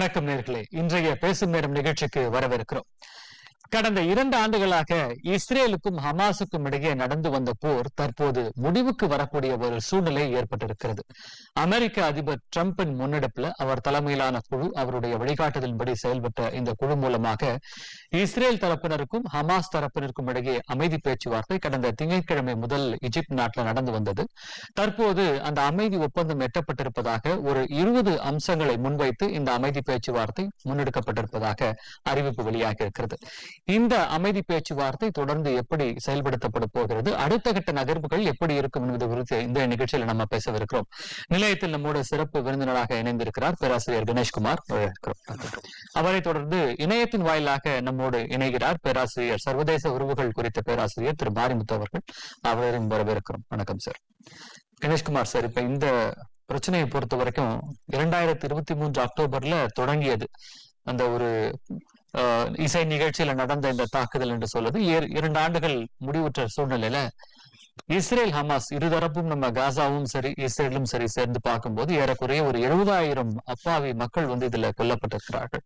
வணக்கம் நேர்களே. இன்றைய பேசும் நேரம் நிகழ்ச்சிக்கு வரவேற்கிறோம் கடந்த இரண்டு ஆண்டுகளாக இஸ்ரேலுக்கும் ஹமாஸுக்கும் இடையே நடந்து வந்த போர் தற்போது முடிவுக்கு வரக்கூடிய ஒரு சூழ்நிலை ஏற்பட்டிருக்கிறது. அமெரிக்க அதிபர் டிரம்பின் முன்னெடுப்புல அவர் தலைமையிலான குழு அவருடைய வழிகாட்டுதலின்படி செயல்பட்ட இந்த குழு மூலமாக இஸ்ரேல் தரப்பினருக்கும் ஹமாஸ் தரப்பினருக்கும் இடையே அமைதி பேச்சுவார்த்தை கடந்த திங்கட்கிழமை முதல் எகிப்து நாட்டில் நடந்து வந்தது. தற்போது அந்த அமைதி ஒப்பந்தம் எட்டப்பட்டிருப்பதாக ஒரு இருபது அம்சங்களை முன்வைத்து இந்த அமைதி பேச்சுவார்த்தை முன்னெடுக்கப்பட்டிருப்பதாக அறிவிப்பு வெளியாகி இருக்கிறது. இந்த அமைதி பேச்சுவார்த்தை தொடர்ந்து எப்படி செயல்படுத்தப்பட போகிறது அடுத்த கட்ட நகர்வுகள் எப்படி இருக்கும் என்பது குறித்து இந்த நிகழ்ச்சியில் நம்ம பேசவிருக்கிறோம். நிலையத்தில் நம்மோட சிறப்பு விருந்தினராக இணைந்திருக்கிறார் பேராசிரியர் கணேஷ்குமார். அவரை தொடர்ந்து இணையத்தின் வாயிலாக நம்மோடு இணைகிறார் பேராசிரியர் சர்வதேச உறவுகள் குறித்த பேராசிரியர் திரு மாரிமுத்து அவர்கள். அவரையும் வரவேற்கிறோம். வணக்கம் சார். கணேஷ்குமார் சார் இப்ப இந்த பிரச்சனையை பொறுத்த வரைக்கும் இரண்டாயிரத்தி இருபத்தி மூன்று அக்டோபர்ல தொடங்கியது. அந்த ஒரு இசை நிகழ்ச்சியில நடந்த இந்த தாக்குதல் என்று சொல்லுது இர- இரண்டு ஆண்டுகள் முடிவுற்ற சூழ்நிலையில இஸ்ரேல் ஹமாஸ் இருதரப்பும் நம்ம காசாவும் சரி இஸ்ரேலும் சரி சேர்ந்து பார்க்கும்போது ஏறக்குறைய ஒரு எழுபதாயிரம் அப்பாவி மக்கள் வந்து இதுல கொல்லப்பட்டிருக்கிறார்கள்.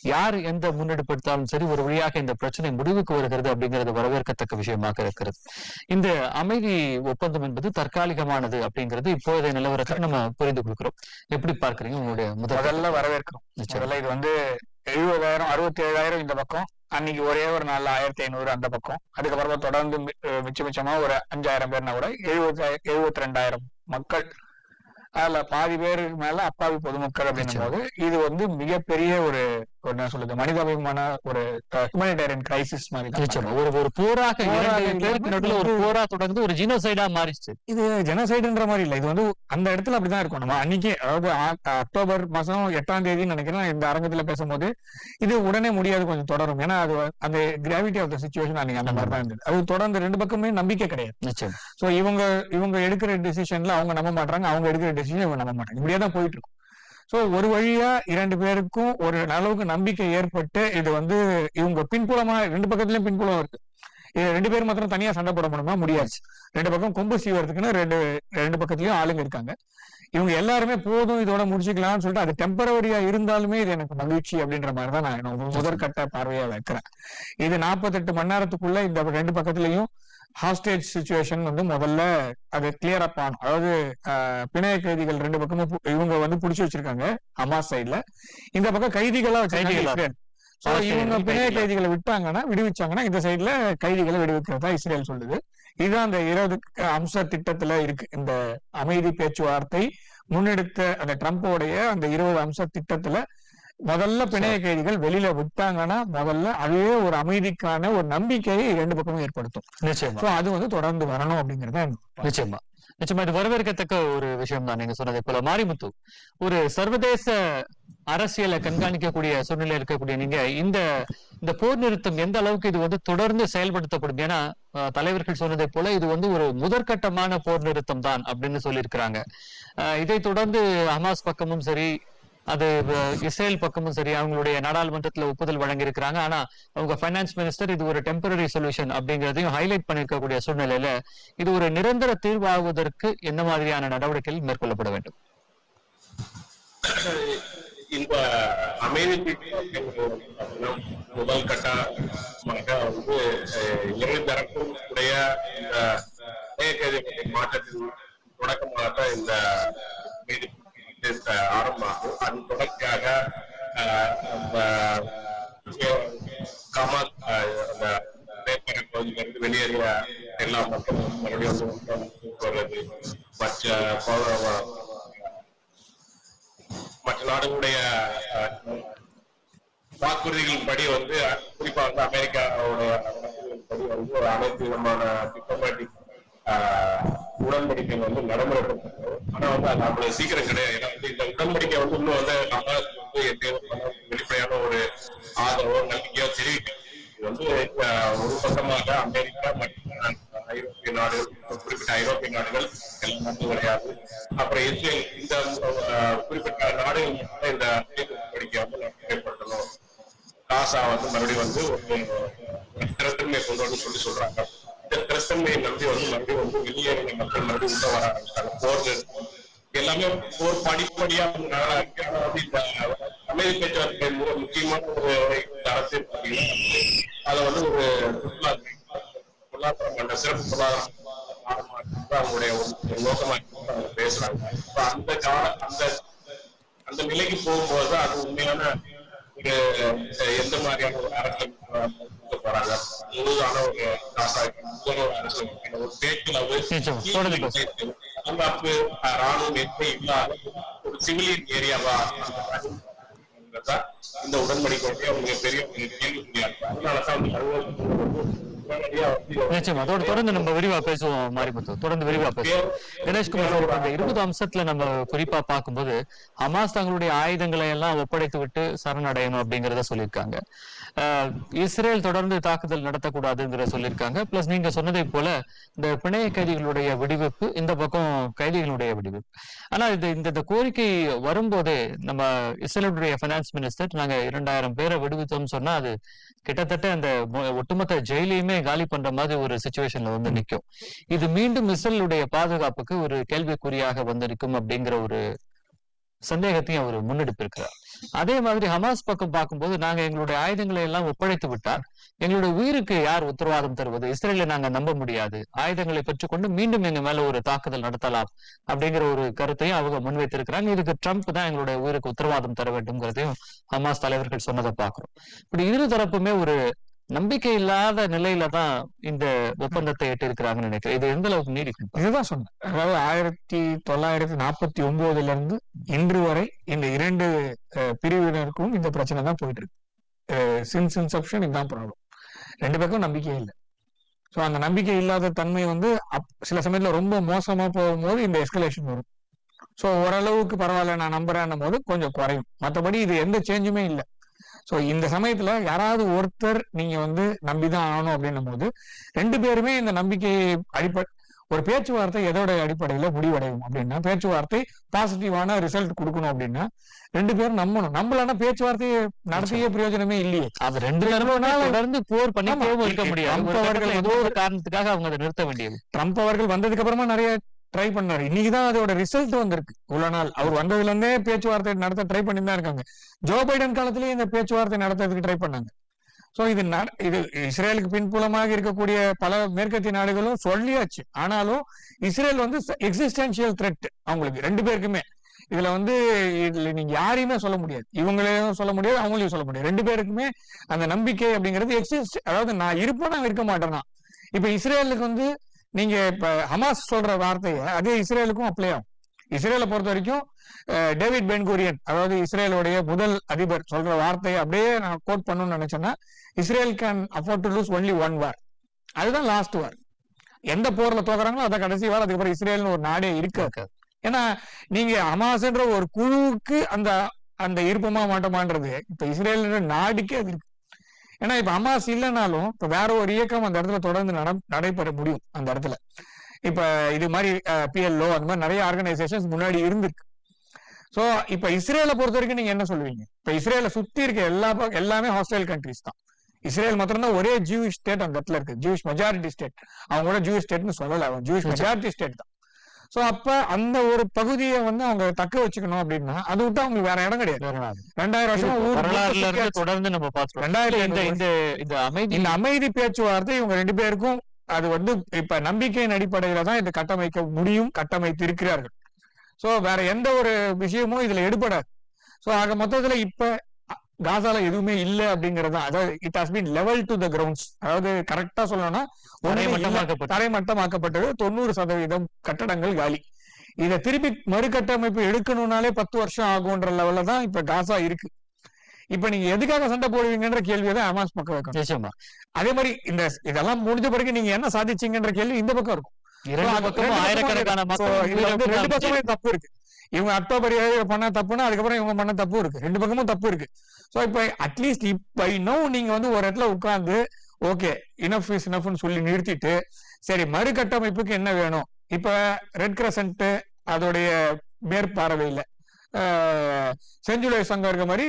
யார் எந்த முன்னெடுப்பு எடுத்தாலும் சரி ஒரு வழியாக இந்த பிரச்சனை முடிவுக்கு வருகிறது அப்படிங்கிறது வரவேற்கத்தக்க விஷயமாக இருக்கிறது. இந்த அமைதி ஒப்பந்தம் என்பது தற்காலிகமானது அப்படிங்கிறது இப்போதைய நிலவரத்தை நம்ம புரிந்து கொள்கிறோம். எப்படி பார்க்கறீங்க உங்களுடைய முதல் முதல்ல வரவேற்கிறோம். இது வந்து எழுபதாயிரம் அறுபத்தி ஏழாயிரம் இந்த பக்கம் அன்னைக்கு ஒரே ஒரு நாள்ல ஆயிரத்தி ஐநூறு அந்த பக்கம். அதுக்கப்புறமா தொடர்ந்து மிச்ச மிச்சமா ஒரு அஞ்சாயிரம் பேர்னா கூட எழுபத்தி எழுபத்தி ரெண்டாயிரம் மக்கள். அதுல பாதி பேருக்கு மேல அப்பாவி பொதுமக்கள் அப்படின்னும் போது இது வந்து மிகப்பெரிய ஒரு என்ன சொல்லுது மனிதாபிமான ஒரு ஹியூமனிடேரியன் கிரைசிஸ் மாதிரி ஒரு ஒரு போராக ஒரு போரா தொடர்ந்து ஒரு ஜீனோசைடா மாறிச்சு இது ஜெனசைடுன்ற மாதிரி இல்ல. இது வந்து அந்த இடத்துல அப்படிதான் இருக்கும். நம்ம அன்னைக்கு அதாவது அக்டோபர் மாசம் எட்டாம் தேதின்னு நினைக்கிறேன் இந்த அரங்கத்துல பேசும்போது இது உடனே முடியாது கொஞ்சம் தொடரும். ஏன்னா அது அந்த கிராவிட்டி ஆஃப் த சுச்சுவேஷன் அன்னைக்கு அந்த மாதிரி தான் இருந்தது. அது தொடர்ந்து ரெண்டு பக்கமே நம்பிக்கை கிடையாது. சோ இவங்க இவங்க எடுக்கிற டிசிஷன்ல அவங்க நம்ப மாட்டாங்க அவங்க எடுக்கிற டிசிஷன் இவங்க நம்ப மாட்டாங்க இப்படியே தான் போயிட்டு இருக்கும். சோ ஒரு வழியா இரண்டு பேருக்கும் ஒரு அளவுக்கு நம்பிக்கை ஏற்பட்டு இது வந்து இவங்க பின்புலமா ரெண்டு பக்கத்துலயும் பின்புலம் இருக்கு. இது ரெண்டு பேரும் மாத்திரம் தனியா சண்டை போட முடியுமா? முடியாது. ரெண்டு பக்கம் கொம்பு சீவறதுக்குன்னு ரெண்டு ரெண்டு பக்கத்துலயும் ஆளுங்க இருக்காங்க. இவங்க எல்லாருமே போதும் இதோட முடிச்சுக்கலாம்னு சொல்லிட்டு அது டெம்பரவரியா இருந்தாலுமே இது எனக்கு மகிழ்ச்சி அப்படின்ற மாதிரி தான் நான் முதற்கட்ட பார்வையா வைக்கிறேன். இது நாற்பத்தெட்டு மணி நேரத்துக்குள்ள இந்த ரெண்டு பக்கத்துலயும் ஹாஸ்டேஜ் சுச்சுவேஷன் வந்து முதல்ல அது கிளியர் அப் ஆகும் அதாவது பிணைய கைதிகள் ரெண்டு பக்கமும் இவங்க வந்து புடிச்சு வச்சிருக்காங்க ஹமாஸ் சைடுல இந்த பக்கம் கைதிகளா இவங்க பிணைய கைதிகளா. விட்டாங்கன்னா விடுவிச்சாங்கன்னா இந்த சைடுல கைதிகளை விடுவிக்கிறதா இஸ்ரேல் சொல்லுது. இதுதான் அந்த இருபது அம்ச திட்டத்துல இருக்கு. இந்த அமைதி பேச்சுவார்த்தை முன்னெடுத்த அந்த ட்ரம்போடைய அந்த இருபது அம்ச திட்டத்துல முதல்ல பிணைய கைதிகள் வெளியில விட்டாங்கன்னா முதல்ல அதுவே ஒரு அமைதிக்கான ஒரு நம்பிக்கையை ரெண்டு பக்கமும் ஏற்படுத்தும். நிச்சயமா. அது வந்து தொடர்ந்து வரணும் அப்படிங்கறத நிச்சயமா. நிச்சயமா இது வரவேற்கத்தக்க ஒரு விஷயம் தான் நீங்க சொன்னதை போல. மாரிமுத்து ஒரு சர்வதேச அரசியலை கண்காணிக்கக்கூடிய சூழ்நிலை இருக்கக்கூடிய நீங்க இந்த இந்த போர் நிறுத்தம் எந்த அளவுக்கு இது வந்து தொடர்ந்து செயல்படுத்தப்படும்? ஏன்னா தலைவர்கள் சொன்னதை போல இது வந்து ஒரு முதற்கட்டமான போர் நிறுத்தம் தான் அப்படின்னு சொல்லியிருக்கிறாங்க. இதை தொடர்ந்து ஹமாஸ் பக்கமும் சரி அது இஸ்ரேல் பக்கமும் சரி அவங்களுடைய நாடாளுமன்றத்துல ஒப்புதல் வழங்கியிருக்கிறாங்க. ஆனா அவங்க பைனான்ஸ் மினிஸ்டர் இது ஒரு டெம்பரரி சொல்யூஷன் அப்படிங்கிறதையும் ஹைலைட் பண்ணிருக்கக்கூடிய சூழ்நிலையில இது ஒரு நிரந்தர தீர்வாகுவதற்கு என்ன மாதிரியான நடவடிக்கைகள் மேற்கொள்ளப்பட வேண்டும்? இந்த அமைதி முதல் கட்டமாக வந்து இரு தரப்பும் உடைய இந்த மாற்றத்தின் தொடக்கமாக இந்த அமைதி ஆரம்பமாகும் அதன் தொடர்ச்சியாக நம்ம கமல் அஹ், பகுதியிலிருந்து வெளியேறிய எல்லா மக்களும் மறுபடியும் வருவது மற்ற மற்ற நாடுகளுடைய அஹ், வாக்குறுதிகளின்படி வந்து குறிப்பா வந்து அமெரிக்காவுடைய படி வந்து ஒரு அனைத்து விதமான டிப்ளமேட்டிக் உடன்படிக்கை வந்து நடைமுறைப்படுத்தப்படும் ஆனா வந்து அது அவ்வளவு சீக்கிரம் கிடையாது. ஏன்னா வந்து இந்த உடன்படிக்கை வந்து இன்னும் வந்து ஹமாஸ் வந்து எப்படியோ வெளிப்படையான ஒரு ஆதரவோ நம்பிக்கையோ தெரிவிக்க இது வந்து ஒரு பக்கமாக அமெரிக்கா மற்றும் ஐரோப்பிய நாடுகள் குறிப்பிட்ட ஐரோப்பிய நாடுகள் எல்லாம் வந்து கிடையாது அப்புறம் இஸ்ரேல் இந்த குறிப்பிட்ட நாடுகள் மட்டும் இந்த உடன்படிக்கை வந்து ஏற்படுத்தணும். காசா வந்து மறுபடியும் வந்து ஒரு திறத்தன்மையை கொண்டு வந்து சொல்லி சொல்றாங்க. இந்த திறத்தன்மையை நம்பி வந்து மறுபடியும் வந்து வெளியேறின மக்கள் மறுபடியும் உள்ள வர ஆரம்பிச்சாங்க போர் எல்லாமே ஒரு படிப்படியா நல்லா இருக்கு. ஆனா வந்து இந்த அமைதி பேச்சுவார்த்தை மிக முக்கியமான ஒரு அரசியல் பார்த்தீங்கன்னா அதை வந்து ஒரு சுற்றுலா பொருளாதாரம் பண்ண சிறப்பு பொருளாதாரம் அவங்களுடைய ஒரு நோக்கமா அவங்க பேசுறாங்க. இப்ப அந்த கால அந்த அந்த நிலைக்கு போகும்போது அது உண்மையான ஒரு எந்த மாதிரியான ஒரு அரசியல் போறாங்க முழுதான ஒரு ஒரு நிச்சயமா, பாதுகாப்பு ராணுவம் இல்லாத ஒரு சிவிலியன் ஏரியாவா இந்த உடன்படிக்கை அவங்க பெரிய அதனாலதான் நிச்சயமா அதோட தொடர்ந்து நம்ம விரிவா பேசுவோம் மாரிமுத்து. தொடர்ந்து விரிவா பேசுவோம். கணேஷ்குமார் அந்த இருபது அம்சத்துல நம்ம குறிப்பா பார்க்கும்போது ஹமாஸ் தங்களுடைய ஆயுதங்களை எல்லாம் ஒப்படைத்து விட்டு சரணடையணும் அப்படிங்கறத சொல்லியிருக்காங்க. இஸ்ரேல் தொடர்ந்து தாக்குதல் நடத்தக்கூடாதுங்கிற சொல்லியிருக்காங்க. பிளஸ் நீங்க சொன்னதை போல இந்த பிணைய கைதிகளுடைய விடுவிப்பு இந்த பக்கம் கைதிகளுடைய விடுவிப்பு. ஆனா இது இந்த இந்த கோரிக்கை வரும்போதே நம்ம இஸ்ரேலுடைய பைனான்ஸ் மினிஸ்டர் நாங்க இரண்டாயிரம் பேரை விடுவித்தோம் சொன்னா அது கிட்டத்தட்ட அந்த ஒட்டுமொத்த ஜெயிலையுமே காலி பண்ற மாதிரி ஒரு சுச்சுவேஷன்ல வந்து நிற்கும் இது மீண்டும் இஸ்ரேலுடைய பாதுகாப்புக்கு ஒரு கேள்விக்குறியாக வந்து நிற்கும் அப்படிங்கிற ஒரு சந்தேகத்தையும் அவர் முன்னெடுப்பிருக்கிறார் அதே மாதிரி ஹமாஸ் பக்கம் பார்க்கும்போது நாங்க எங்களுடைய ஆயுதங்களை எல்லாம் ஒப்படைத்து விட்டால் எங்களுடைய உயிருக்கு யார் உத்தரவாதம் தருவது? இஸ்ரேலை நாங்க நம்ப முடியாது. ஆயுதங்களை பெற்றுக்கொண்டு மீண்டும் எங்க மேல ஒரு தாக்குதல் நடத்தலாம் அப்படிங்கிற ஒரு கருத்தையும் அவங்க முன்வைத்திருக்கிறாங்க. இதுக்கு ட்ரம்ப் தான் எங்களுடைய உயிருக்கு உத்தரவாதம் தர வேண்டும்ங்கிறதையும் ஹமாஸ் தலைவர்கள் சொன்னதை பாக்குறோம் இப்படி இரு தரப்புமே ஒரு நம்பிக்கை இல்லாத நிலையில தான் இந்த ஒப்பந்தத்தை எட்டிருக்கிறாங்கன்னு நினைக்கிறேன். இது எந்த அளவுக்கு நீடிக்கும்? இதுதான் சொன்னேன். அதாவது ஆயிரத்தி தொள்ளாயிரத்தி நாற்பத்தி ஒன்பதுல இருந்து இன்று வரை இந்த இரண்டு பிரிவினருக்கும் இந்த பிரச்சனை தான் போயிட்டு இருக்கு சின்ஸ் இன்செப்ஷன் இதுதான் ப்ராப்ளம் ரெண்டு பேருக்கும் நம்பிக்கை இல்லை. ஸோ அந்த நம்பிக்கை இல்லாத தன்மை வந்து அப்- சில சமயத்துல ரொம்ப மோசமா போகும்போது இந்த எஸ்கலேஷன் வரும். ஸோ ஓரளவுக்கு பரவாயில்ல நான் நம்புறேன்னும் போது கொஞ்சம் குறையும். மற்றபடி இது எந்த சேஞ்சுமே இல்லை. ஸோ இந்த சமயத்துல யாராவது ஒருத்தர் நீங்க வந்து நம்பிதான் ஆகணும் அப்படின்னும் போது ரெண்டு பேருமே இந்த நம்பிக்கை அடிப்படை ஒரு பேச்சுவார்த்தை எதோட அடிப்படையில முடிவடையும் அப்படின்னா பேச்சுவார்த்தை பாசிட்டிவான ரிசல்ட் கொடுக்கணும் அப்படின்னா ரெண்டு பேரும் நம்பணும். நம்மளான பேச்சுவார்த்தையை நடத்திய பிரயோஜனமே இல்லையே. அது ரெண்டு தொடர்ந்து போர் பண்ணிட்டே இருக்க. முடியாது. அவர்கள் ஏதோ ஒரு காரணத்துக்காக அவங்க அதை நிறுத்த வேண்டியது. ட்ரம்ப் அவர்கள் வந்ததுக்கு அப்புறமா நிறைய ட்ரை பண்ணாரு. இன்னைக்குதான் அதோட ரிசல்ட் வந்திருக்கு. இவ்வளவு நாள். அவர் வந்ததுல இருந்தே பேச்சுவார்த்தை நடத்த ட்ரை பண்ணி தான் இருக்காங்க. ஜோ பைடன் காலத்திலேயே இந்த பேச்சுவார்த்தை நடத்துறதுக்கு ட்ரை பண்ணாங்க. சோ இது நட- இது இஸ்ரேலுக்கு பின்புலமாக இருக்கக்கூடிய பல மேற்கத்திய நாடுகளும் சொல்லியாச்சு. ஆனாலும் இஸ்ரேல் வந்து எக்ஸிஸ்டன்சியல் த்ரெட் அவங்களுக்கு ரெண்டு பேருக்குமே. இதுல வந்து இதுல நீங்க யாரையுமே சொல்ல முடியாது. இவங்களையும் சொல்ல முடியாது அவங்களையும் சொல்ல முடியாது. ரெண்டு பேருக்குமே அந்த நம்பிக்கை அப்படிங்கிறது எக்ஸிஸ்ட் அதாவது நான் இருப்பேன் நான் இருக்க மாட்டேன்னா இப்ப இஸ்ரேலுக்கு வந்து நீங்க இப்ப ஹமாஸ் சொல்ற வார்த்தையை அதே இஸ்ரேலுக்கும் அப்ளை ஆகும். இஸ்ரேலை பொறுத்த வரைக்கும் டேவிட் பென்கூரியன் அதாவது இஸ்ரேலுடைய முதல் அதிபர் சொல்ற வார்த்தையை அப்படியே நான் கோட் பண்ணணும்னு நினைச்சேன்னா Israel can afford to lose only one war அதுதான் லாஸ்ட் வார் எந்த போர்ல தோக்குறாங்களோ அதான் கடைசி வார் அதுக்கப்புறம் இஸ்ரேல்னு ஒரு நாடே இருக்காது ஏன்னா நீங்க ஹமாஸ்ன்ற ஒரு குழுவுக்கு அந்த அந்த இருப்பமா மாட்டோமான்றது இப்ப இஸ்ரேல் நாடுக்கே அது இருக்கு. ஏன்னா இப்ப ஹமாஸ் இல்லைனாலும் இப்ப வேற ஒரு இயக்கம் அந்த இடத்துல தொடர்ந்து நட நடைபெற முடியும் அந்த இடத்துல. இப்ப இது மாதிரி பிஎல்ஓ அந்த மாதிரி நிறைய ஆர்கனைசேஷன்ஸ் முன்னாடி இருந்திருக்கு. சோ இப்ப இஸ்ரேலை பொறுத்த வரைக்கும் நீங்க என்ன சொல்லுவீங்க? இப்ப இஸ்ரேலை சுத்தி இருக்க எல்லா எல்லாமே ஹாஸ்டைல் கண்ட்ரிஸ் தான். இஸ்ரேல் மாத்திரம் தான் ஒரே ஜூவிஷ் ஸ்டேட் அந்த இடத்துல இருக்கு. ஜூவிஷ் மெஜாரிட்டி ஸ்டேட் அவங்க கூட ஜூவிஷ் ஸ்டேட்னு சொல்லல. அவன் ஜூவிஷ் மெஜாரிட்டி ஸ்டேட் தான். சோ அப்ப அந்த ஒரு பகுதியை வந்து அவங்க தக்க வச்சுக்கணும் அப்படின்னா அது விட்டு அவங்களுக்கு வேற இடம் கிடையாது. ரெண்டாயிரம் வருஷம் வரலாறுல இருந்து தொடர்ந்து நம்ம பார்த்துருக்கோம் ரெண்டாயிரத்தி இந்த இந்த இந்த அமைதி இந்த அமைதி பேச்சுவார்த்தை இவங்க ரெண்டு பேருக்கும் அது வந்து இப்ப நம்பிக்கையின் அடிப்படையில தான் இதை கட்டமைக்க முடியும் கட்டமைத்து இருக்கிறார்கள் சோ வேற எந்த ஒரு விஷயமும் இதுல எடுபடாது. சோ ஆக மொத்தத்துல இப்ப காசால எதுவுமே இல்ல அப்படிங்கறது அதாவது it has been level to the grounds அதாவது கரெக்டா சொல்லணும்னா. தரைமட்டமாக்கப்பட்டது. தொண்ணூறு சதவீதம் கட்டடங்கள் காலி. இதை திருப்பி மறுகட்டமைப்பு எடுக்கணும்னாலே பத்து வருஷம் ஆகும்ன்ற லெவல்ல தான் இப்ப காசா இருக்கு. இப்ப நீங்க எதுக்காக சண்டை போடுவீங்கன்ற கேள்வியை தான் ஹமாஸ் பக்கம் நிச்சயமா. அதே மாதிரி இந்த இதெல்லாம் முடிஞ்ச பிறகு நீங்க என்ன சாதிச்சீங்கன்ற கேள்வி இந்த பக்கம் இருக்கும். ரெண்டு. பக்கமே தப்பு இருக்கு. இவங்க அக்டோபர் ஏழு பண்ண தப்புன்னா அதுக்கப்புறம் இவங்க பண்ண தப்பு இருக்கு. ரெண்டு பக்கமும் தப்பு இருக்கு. ஸோ இப்போ அட்லீஸ்ட் இப்போ இன்னும் நீங்க வந்து ஒரு இடத்துல உட்காந்து ஓகே இனஃப் இஸ் இனஃப்னு சொல்லி நிறுத்திட்டு சரி மறுகட்டமைப்புக்கு என்ன வேணும்? இப்ப ரெட் கிரசன்ட் அதோடைய மேற்பார்வையில் செஞ்சுலை சங்கம் இருக்க மாதிரி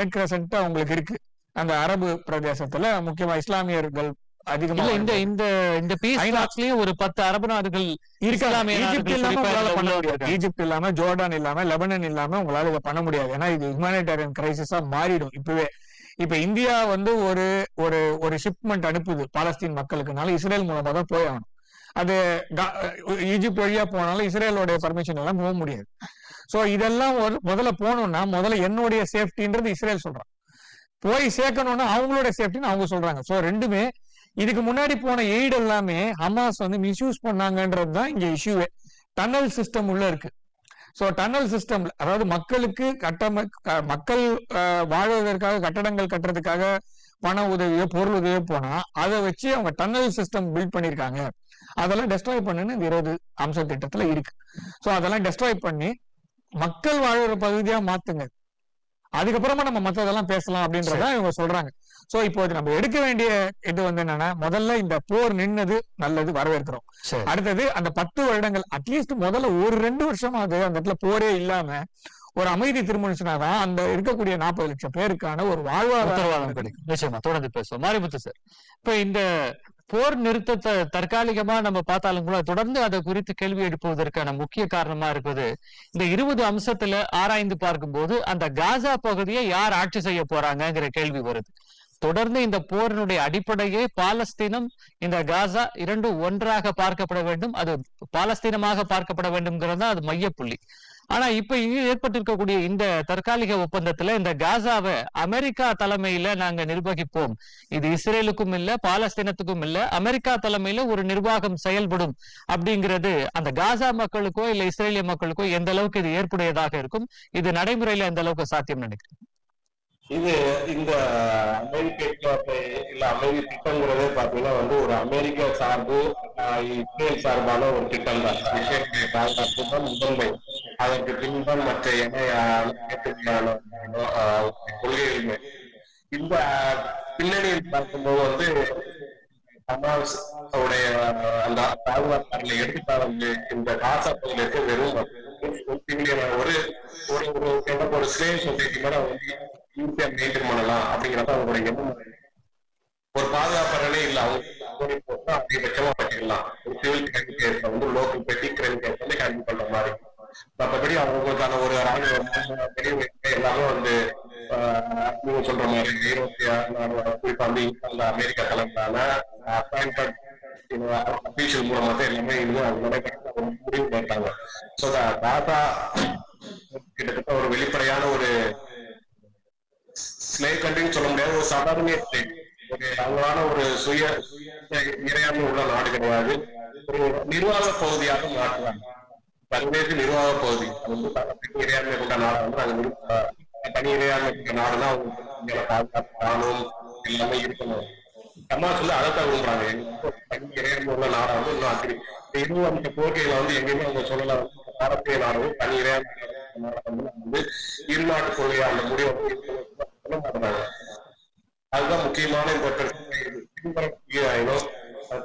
ரெட் கிரசன்ட் அவங்களுக்கு இருக்கு. அந்த அரபு பிரதேசத்துல முக்கியமா இஸ்லாமியர்கள் அதிகமா இந்த இந்த இந்த பீஸ் ஐநா- டாக்ஸ்லயும் ஒரு பத்து அரபு நாடுகள் இருக்கலாம் ஈஜிப்ட் இல்லாம குறிப்பா உங்களால இதுல பண்ண உள்ள முடியாது. இருக்காங்க. ஈஜிப்ட் இல்லாம ஜோர்டான் இல்லாம லெபனன் இல்லாம உங்களால இதை பண்ண முடியாது. ஏன்னா இது ஹியூமானிட்டேரியன் கிரைசிஸா மாறிடும் இப்பவே. இப்ப இந்தியா வந்து ஒரு ஒரு ஒரு ஷிப்மெண்ட் அனுப்புது பாலஸ்தீன் மக்களுக்குனால இஸ்ரேல் மூலமா தான் போய் ஆகணும். அது ஈஜிப்ட் வழியா போனாலும் இஸ்ரேலோட பர்மிஷன் எல்லாம் போக முடியாது. சோ இதெல்லாம் ஒரு முதல்ல போகணும்னா முதல்ல என்னுடைய சேஃப்டின்றது இஸ்ரேல் சொல்றான். போய் சேர்க்கணும்னா அவங்களோட சேஃப்டின்னு அவங்க சொல்றாங்க. சோ ரெண்டுமே இதுக்கு முன்னாடி போன எய்ட் எல்லாமே ஹமாஸ் வந்து மிஸ்யூஸ் பண்ணாங்கன்றது தான் இங்க இஷ்யூவே டன்னல் சிஸ்டம் உள்ள இருக்கு. ஸோ டன்னல் சிஸ்டம்ல அதாவது மக்களுக்கு கட்டம க- மக்கள் வாழ்வதற்காக கட்டடங்கள் கட்டுறதுக்காக பண உதவியோ பொருள் உதவியோ போனா அதை வச்சு அவங்க டன்னல் சிஸ்டம் பில்ட் பண்ணியிருக்காங்க அதெல்லாம் டெஸ்ட்ராய் பண்ணுன்னு இந்த இருபது அம்ச திட்டத்துல இருக்கு. ஸோ அதெல்லாம் டெஸ்ட்ராய் பண்ணி மக்கள் வாழ்கிற பகுதியா மாத்துங்க. அதுக்கப்புறமா நம்ம மத்ததெல்லாம் பேசலாம் அப்படின்றத இவங்க சொல்றாங்க. சோ இப்போ இது நம்ம எடுக்க வேண்டிய இது வந்து என்னன்னா முதல்ல இந்த போர் நின்னது நல்லது வரவேற்கிறோம். அடுத்தது அந்த பத்து வருடங்கள் அட்லீஸ்ட் முதல்ல ஒரு ரெண்டு வருஷமாவது அந்த இடத்துல போரே இல்லாம ஒரு அமைதி திருமணிச்சுனாதான் அந்த இருக்கக்கூடிய நாற்பது லட்சம் பேருக்கான ஒரு வாழ்வாதாரம் கிடைக்கும். நிச்சயமா தொடர்ந்து பேசுவோம். மாரிமுத்து சார் இப்ப இந்த போர் நிறுத்தத்தை தற்காலிகமா நம்ம பார்த்தாலும் கூட தொடர்ந்து அதை குறித்து கேள்வி எழுப்புவதற்கான முக்கிய காரணமா இருப்பது இந்த இருபது அம்சத்துல ஆராய்ந்து பார்க்கும்போது அந்த காசா பகுதியை யார் ஆட்சி செய்ய போறாங்கங்கிற கேள்வி வருது. தொடர்ந்து இந்த போரினுடைய அடிப்படையே பாலஸ்தீனம் இந்த காசா இரண்டும் ஒன்றாக பார்க்கப்பட வேண்டும். அது பாலஸ்தீனமாக பார்க்கப்பட வேண்டும்ங்கிறது தான் அது மையப்புள்ளி. ஆனா இப்ப இங்க ஏற்பட்டிருக்கக்கூடிய இந்த தற்காலிக ஒப்பந்தத்துல இந்த காசாவை அமெரிக்கா தலைமையில நாங்க நிர்வகிப்போம். இது இஸ்ரேலுக்கும் இல்ல பாலஸ்தீனத்துக்கும் இல்ல அமெரிக்கா தலைமையில ஒரு நிர்வாகம் செயல்படும் அப்படிங்கிறது அந்த காசா மக்களுக்கோ இல்ல இஸ்ரேலிய மக்களுக்கோ எந்த அளவுக்கு இது ஏற்புடையதாக இருக்கும் இது நடைமுறையில எந்த அளவுக்கு சாத்தியம் நினைக்கிறேன் இது இந்த அமெரிக்க இல்ல அமெரிக்க திட்டங்கிறதே பாத்தீங்கன்னா வந்து ஒரு அமெரிக்க சார்பு இஸ்ரேல் சார்பான ஒரு திட்டம் தான் தான் முதன்மை. அதற்கு பின்தான் மற்ற இணையான கொள்கைகளுமே இந்த பின்னணியில் பார்க்கும்போது வந்து ஹமாஸ் அந்த பாதுகாப்புகளை எடுத்துட்டாங்க இந்த காசா பகுதியிலிருந்து வெறும் ஒரு ஒரு ஒரு என்ன ஒரு ஸ்லேவ் சொசைட்டி மேல வந்து ஈஸியா மெயின்டைன் பண்ணலாம் அப்படிங்கறத அவங்களோட எண்ணம் ஒரு பாதுகாப்பறனே இல்ல அவங்க அதிகபட்சமா பண்ணிடலாம். ஒரு சிவில் கிரைம் கேஸ் வந்து லோக்கல் பெட்டி கிரைம் கேஸ் வந்து கண்டிப்பா பண்ற மாதிரி. மற்றபடி அவங்களுக்கான ஒரு ராணுவ எல்லாமே வந்து நீங்க சொல்ற மாதிரி ஐரோப்பிய குறிப்பா வந்து அந்த அமெரிக்கா தலைமையிலான அப்பாயின்மெண்ட் அபிஷியல் மூலமா தான் எல்லாமே இது முடிவு பண்ணிட்டாங்க. சோ டாடா கிட்டத்தட்ட ஒரு வெளிப்படையான ஒரு ஸ்லேவ் கண்ட்ரின்னு சொல்ல முடியாது ஒரு சாதாரண ஸ்டேட் ஒரு அவங்களான ஒரு சுய இறையாண்மை உள்ள நாடு கிடையாது. ஒரு நிர்வாக பகுதியாக மாற்றுறாங்க. சர்வதேச நிர்வாக பகுதி. வந்து தனி இறையாண்மை கொண்ட நாடு. வந்து நாங்க நிறுவ- தனி இறையாண்மை கொண்ட நாடுனா அவங்க பாதுகாப்பு ராணுவம் எல்லாமே இருக்கணும். ஹமாஸ் வந்து அதைத்தான் விரும்புறாங்க. எங்க தனி இறையாண்மை உள்ள நாடா வந்து இன்னும் அப்படி இந்த இருபது அந்த கோரிக்கைகளை வந்து எங்கேயுமே அவங்க சொல்லலாம் பாரதிய நாடும் தனி இறையாண்மை நாடை வந்து நம்ம வந்து இரு கொள்கையா அந்த முடிவை சொல்ல மாட்டாங்க அதுதான் முக்கியமான இந்த பிரச்சனை இது. பின்பற்றக்கூடிய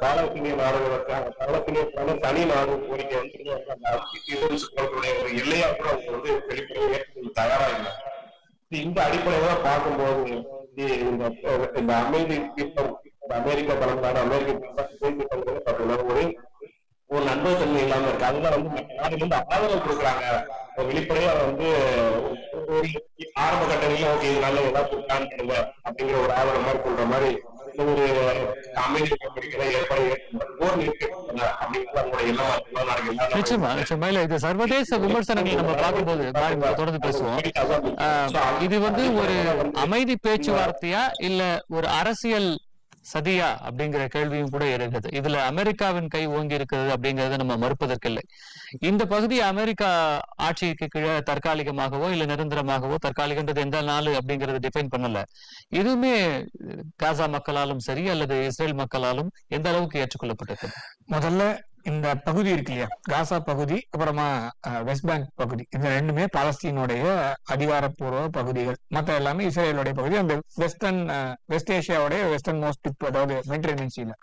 காலத்திலே அது பாலஸ்தீனிய தனி நாடு கோரிக்கை வந்து ஒரு எல்லையா கூட அவங்க வந்து வெளிப்படையாக ஏற்றுக்கொள்ள தயாரா இல்லை. இந்த அடிப்படையில தான் பார்க்கும்போது இந்த இந்த அமைதி திட்டம் அமெரிக்க தலைமையிலான அமெரிக்க திட்டம் பார்த்தீங்கன்னா ஒரு ஒரு நண்பத்தன்மை இல்லாம இருக்கு. அதுதான் வந்து மற்ற நாடுகள் வந்து ஆதரவு கொடுக்குறாங்க. வெளிப்படையா வந்து ஆரம்ப கட்டங்களில் ஓகே இது நல்ல ஏதாவது பிளான் அப்படிங்கிற ஒரு ஆதரவு மாதிரி சொல்ற மாதிரி ஒரு படிக்கிற ஏற்பாடு நிச்சயமா நிச்சயமா. இல்ல இது சர்வதேச விமர்சனங்கள் நம்ம பார்க்கும்போது தொடர்ந்து பேசுவோம். இது வந்து ஒரு அமைதி பேச்சுவார்த்தையா இல்ல ஒரு அரசியல் சதியா அப்படிங்கிற கேள்வியும் கூட இருக்குது இதுல அமெரிக்காவின் கை ஓங்கி இருக்கிறது அப்படிங்கறத நம்ம மறுப்பதற்கில்லை. இந்த பகுதி அமெரிக்கா ஆட்சிக்கு கீழே தற்காலிகமாகவோ இல்ல நிரந்தரமாகவோ தற்காலிகன்றது எந்த நாள் அப்படிங்கறத டிஃபைன் பண்ணல. இதுவுமே காசா மக்களாலும் சரி அல்லது இஸ்ரேல் மக்களாலும் எந்த அளவுக்கு ஏற்றுக்கொள்ளப்பட்டிருக்கு? முதல்ல இந்த பகுதி இருக்கு இல்லையா? காசா பகுதி அப்புறமா வெஸ்ட் பேங்க் பகுதி. இந்த ரெண்டுமே பாலஸ்தீனுடைய அதிகாரப்பூர்வ பகுதிகள். மத்த எல்லாமே இஸ்ரேலுடைய பகுதி. அந்த வெஸ்டர்ன் வெஸ்ட் ஏசியாவுடைய வெஸ்டர்ன் மோஸ்ட் டிப் அதாவது மெடிட்டரேனியன் சீல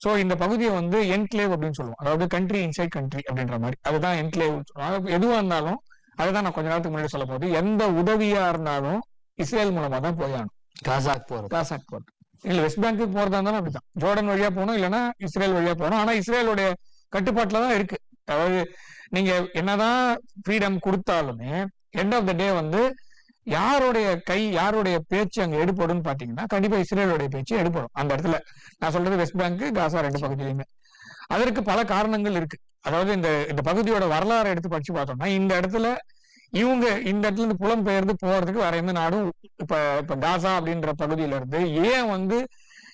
சோ இந்த பகுதியை வந்து என்க்ளேவ் அப்படின்னு சொல்லுவோம். அதாவது கண்ட்ரி இன்சைட் கண்ட்ரி அப்படின்ற மாதிரி. அதுதான் என்க்ளேவ் சொல்லுவாங்க எதுவா இருந்தாலும் அதுதான் நான் கொஞ்ச நேரத்துக்கு முன்னாடி சொல்ல போது எந்த உதவியா இருந்தாலும் இஸ்ரேல் மூலமா தான் போயாகணும் காசாக்கு போறது. காசாக்கு போறது. இல்ல வெஸ்ட் பேங்க்கு போறதா இருந்தாலும் அப்படிதான் ஜோர்டன் வழியா போகணும் இல்லைன்னா இஸ்ரேல் வழியா போகணும். ஆனா இஸ்ரேலுடைய கட்டுப்பாட்டுல தான் இருக்கு. அதாவது நீங்க என்னதான் ஃப்ரீடம் கொடுத்தாலுமே எண்ட் ஆஃப் த டே வந்து யாருடைய கை யாருடைய பேச்சு அங்க எடுபடும் பாத்தீங்கன்னா கண்டிப்பா இஸ்ரேலுடைய பேச்சு எடுபடும். அந்த இடத்துல. நான் சொல்றது வெஸ்ட் பேங்க் காசா ரெண்டு பகுதியிலுமே. அதற்கு பல காரணங்கள் இருக்கு. அதாவது இந்த இந்த பகுதியோட வரலாறு எடுத்து படிச்சு பார்த்தோம்னா இந்த இடத்துல இவங்க இந்த இடத்துல இருந்து புலம்பெயர்ந்து போறதுக்கு வேற எந்த நாடும் இப்ப இப்ப காசா அப்படின்ற பகுதியில இருந்து ஏன் வந்து